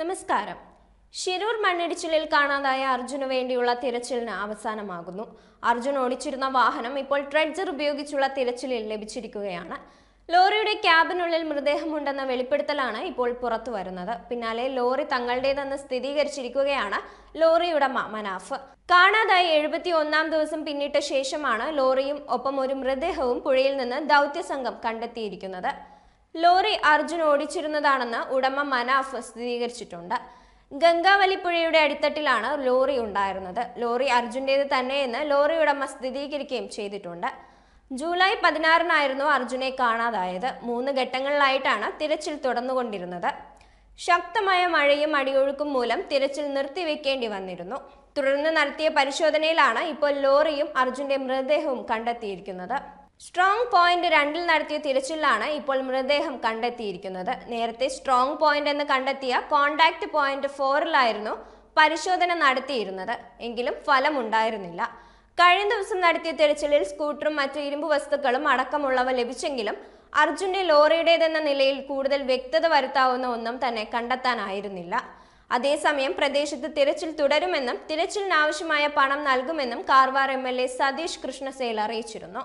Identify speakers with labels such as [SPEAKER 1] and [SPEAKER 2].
[SPEAKER 1] നമസ്കാരം. ശിരൂർ മണ്ണിടിച്ചിലിൽ കാണാതായ അർജുന് വേണ്ടിയുള്ള തിരച്ചിലിന് അവസാനമാകുന്നു. അർജുൻ ഓടിച്ചിരുന്ന വാഹനം ഇപ്പോൾ ട്രെഡ്ജർ ഉപയോഗിച്ചുള്ള തിരച്ചിലിൽ ലഭിച്ചിരിക്കുകയാണ്. ലോറിയുടെ ക്യാബിനുള്ളിൽ മൃതദേഹമുണ്ടെന്ന വെളിപ്പെടുത്തലാണ് ഇപ്പോൾ പുറത്തു വരുന്നത്. പിന്നാലെ ലോറി തങ്ങളുടേതെന്ന് സ്ഥിരീകരിച്ചിരിക്കുകയാണ് ലോറി ഉടമ മനാഫ്. കാണാതായി എഴുപത്തി ഒന്നാം ദിവസം പിന്നിട്ട ശേഷമാണ് ലോറിയും ഒപ്പം ഒരു മൃതദേഹവും പുഴയിൽ നിന്ന് ദൗത്യസംഘം കണ്ടെത്തിയിരിക്കുന്നത്. ലോറി അർജുൻ ഓടിച്ചിരുന്നതാണെന്ന് ഉടമ മനാഫ് സ്ഥിരീകരിച്ചിട്ടുണ്ട് ഗംഗാവലിപ്പുഴയുടെ അടിത്തട്ടിലാണ് ലോറി ഉണ്ടായിരുന്നത്. ലോറി അർജുന്റേത് തന്നെയെന്ന് ലോറി ഉടമ സ്ഥിരീകരിക്കുകയും ചെയ്തിട്ടുണ്ട്. ജൂലൈ പതിനാറിനായിരുന്നു അർജുനെ കാണാതായത്. മൂന്ന് ഘട്ടങ്ങളിലായിട്ടാണ് തിരച്ചിൽ തുടർന്നുകൊണ്ടിരുന്നത്. ശക്തമായ മഴയും അടിയൊഴുക്കും മൂലം തിരച്ചിൽ നിർത്തിവെക്കേണ്ടി വന്നിരുന്നു. തുടർന്ന് നടത്തിയ പരിശോധനയിലാണ് ഇപ്പോൾ ലോറിയും അർജുന്റെ മൃതദേഹവും കണ്ടെത്തിയിരിക്കുന്നത്. സ്ട്രോങ് പോയിന്റ് രണ്ടിൽ നടത്തിയ തിരച്ചിലാണ് ഇപ്പോൾ മൃതദേഹം കണ്ടെത്തിയിരിക്കുന്നത്. നേരത്തെ സ്ട്രോങ് പോയിന്റ് എന്ന് കണ്ടെത്തിയ കോണ്ടാക്ട് പോയിന്റ് ഫോറിലായിരുന്നു പരിശോധന നടത്തിയിരുന്നത്. എങ്കിലും ഫലമുണ്ടായിരുന്നില്ല. കഴിഞ്ഞ ദിവസം നടത്തിയ തിരച്ചിലിൽ സ്കൂട്ടറും മറ്റു ഇരുമ്പ് വസ്തുക്കളും അടക്കമുള്ളവ ലഭിച്ചെങ്കിലും അർജുന്റെ ലോറിയുടേതെന്ന നിലയിൽ കൂടുതൽ വ്യക്തത വരുത്താവുന്ന ഒന്നും തന്നെ കണ്ടെത്താനായിരുന്നില്ല. അതേസമയം പ്രദേശത്ത് തിരച്ചിൽ തുടരുമെന്നും തിരച്ചിലിനാവശ്യമായ പണം നൽകുമെന്നും Karwar M L A Satish കൃഷ്ണസേൽ അറിയിച്ചിരുന്നു.